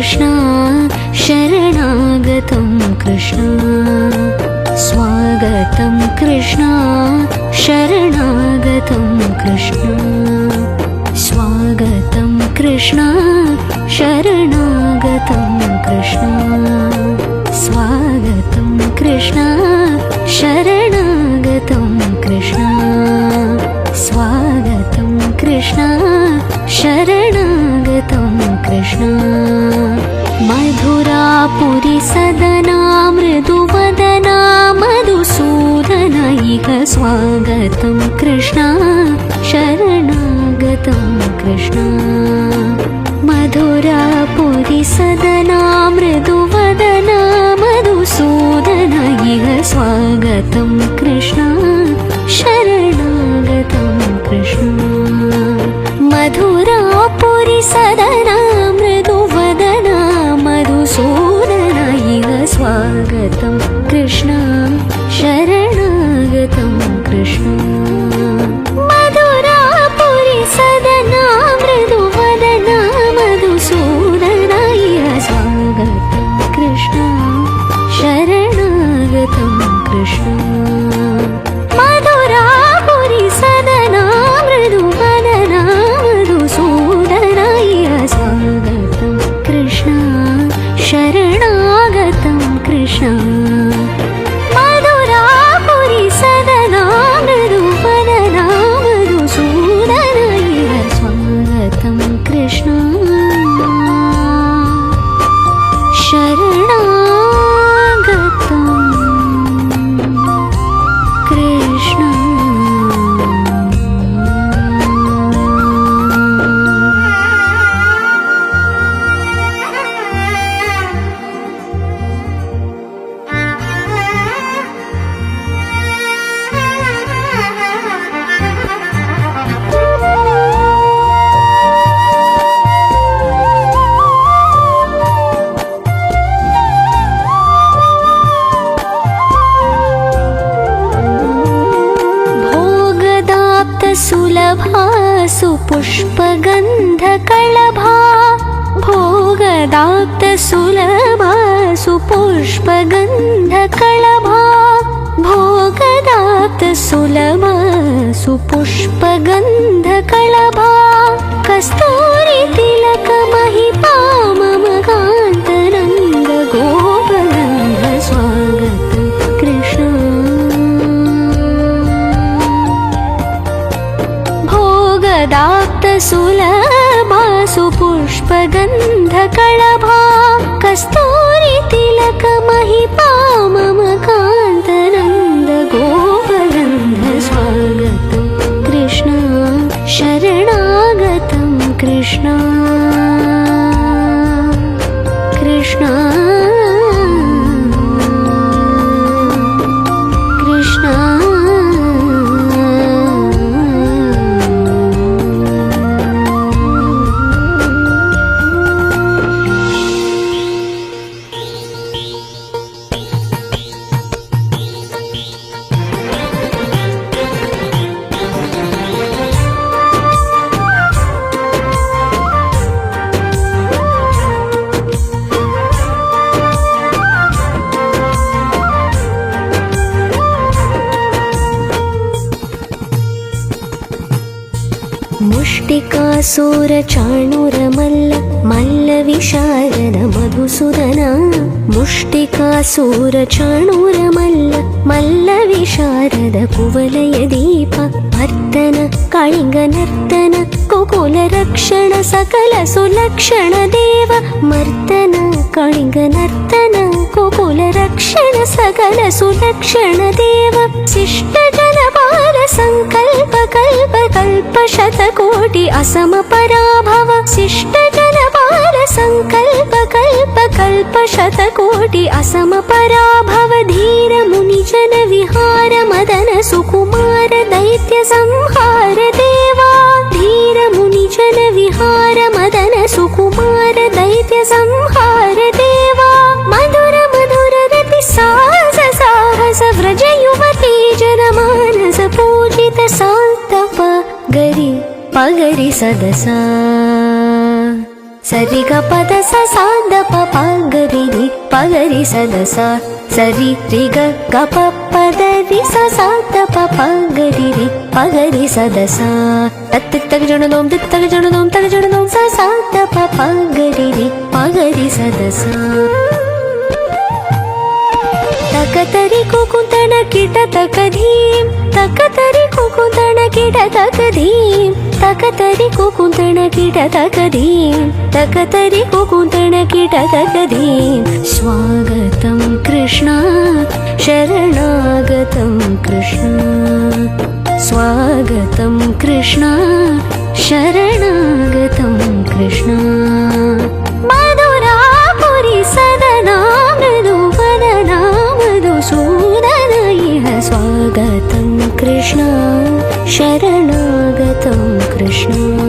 कृष्ण शरणागतं कृष्ण। स्वागतं कृष्ण शरणागतं कृष्ण। स्वागतं कृष्ण शरणागतं कृष्ण। स्वागतं कृष्ण शरणागतं कृष्ण। स्वागतं कृष्ण शरणागतं सदना मृदुवदना मधुसूदन इह स्वागतं कृष्ण। शरणागतं कृष्ण। मृदुवदना मधुसूदन इह स्वागतं कृष्ण। शरणागतं कृष्ण। मधुरापुरि सदना कृष्ण भोगदाप्तसुलभा सुपुष्पगन्धकळभा भोगदाप्तसुलभा सुपुष्पगन्धकळभा भोगदाप्तसुलभा सुपुष्पगन्धकळभा कस्तूरि भोगदाप्तसुलभा सुपुष्पगन्धकळभा कस्तूरि तिलकमहिपा मम ತ್ರಿಕಾಸೂರ ಚಾಣೂರ ಮಲ್ಲ ಮಲ್ಲ ವಿಶಾರನ ಮಧುಸೂದನ ಮುಷ್ಟಿಕಾಸೂರ ಚಾಣೂರ ಮಲ್ಲ ಮಲ್ಲ ವಿಶಾರದ ಕುವಲಯ ದೀಪ ಭರ್ತನ ಕಳಿಂಗ ನರ್ತನ ಕುಕುಲ ರಕ್ಷಣ ಸಕಲ ಸುಲಕ್ಷಣ ದೇವ ಮರ್ತನ ಕಳಿಂಗ ನರ್ತನ ಕುಕುಲ ರಕ್ಷಣ ಸಕಲ ಸುಲಕ್ಷಣ ದೇವ ಶಿಷ್ಟ सङ्कल्प कल्प कल्प शतकोटि असम पराभव शिष्टजन बाल सङ्कल्प कल्प कल्प शतकोटि असम पराभव धीर मुनिजन विहार मदन सुकुमार दैत्य संहार देवा धीर मुनिजन विहार मदन सुकुमार दैत्य संहार పగరి సదస. సరిగ పదస సాందప పాంగరిని పగరి సదస. సరి రిగ గప పదరి స సాందప పాంగరిని పగరి సదస. తత్ తగ జననోం తత్ తగ జననోం తగ జననోం స సాందప పాంగరిని పగరి సదస. తకతరి కుకుంతన కిట తకధీం ತಕತರಿ ಕುಕುಂತಣ ಕಿಟ ತಕಧೀಂ ತಕತರಿ ಕುಕುಂತಣ ಕಿಟ ತಕಧೀಂ ತಕತರಿ ಕುಕುಂತಣ ಕಿಟ ತಕಧೀಂ ತಕತರಿ ಕುಕುಂತಣ ಕಿಟ ತಕಧೀಂ ಸ್ವಾಗತಂ ಕೃಷ್ಣ ಶರಣಾಗತಂ ಕೃಷ್ಣ ಸ್ವಾಗತಂ ಕೃಷ್ಣ ಶರಣಾಗತಂ ಕೃಷ್ಣ कृष्ण शरणागतं कृष्ण